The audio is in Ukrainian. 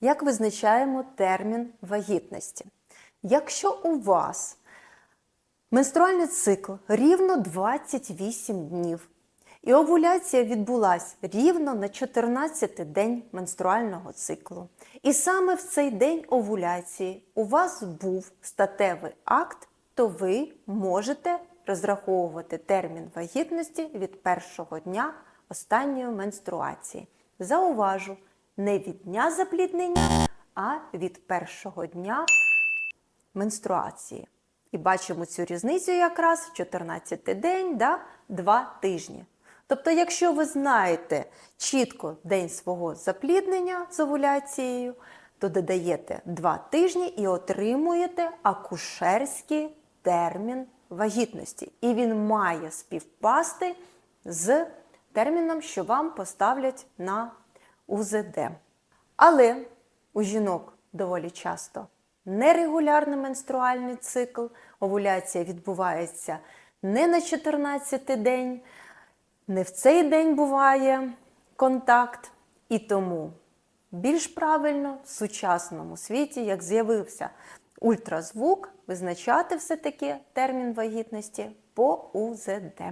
Як визначаємо термін вагітності? Якщо у вас менструальний цикл рівно 28 днів, і овуляція відбулась рівно на 14-й день менструального циклу. І саме в цей день овуляції у вас був статевий акт, то ви можете розраховувати термін вагітності від першого дня останньої менструації. Зауважу, не від дня запліднення, а від першого дня менструації. І бачимо цю різницю якраз 14-й день, да, 2 тижні. Тобто, якщо ви знаєте чітко день свого запліднення з овуляцією, то додаєте 2 тижні і отримуєте акушерський термін вагітності. І він має співпасти з терміном, що вам поставлять на УЗД. Але у жінок доволі часто нерегулярний менструальний цикл, овуляція відбувається не на 14-й день, не в цей день буває контакт, і тому більш правильно в сучасному світі, як з'явився ультразвук, визначати все-таки термін вагітності по УЗД.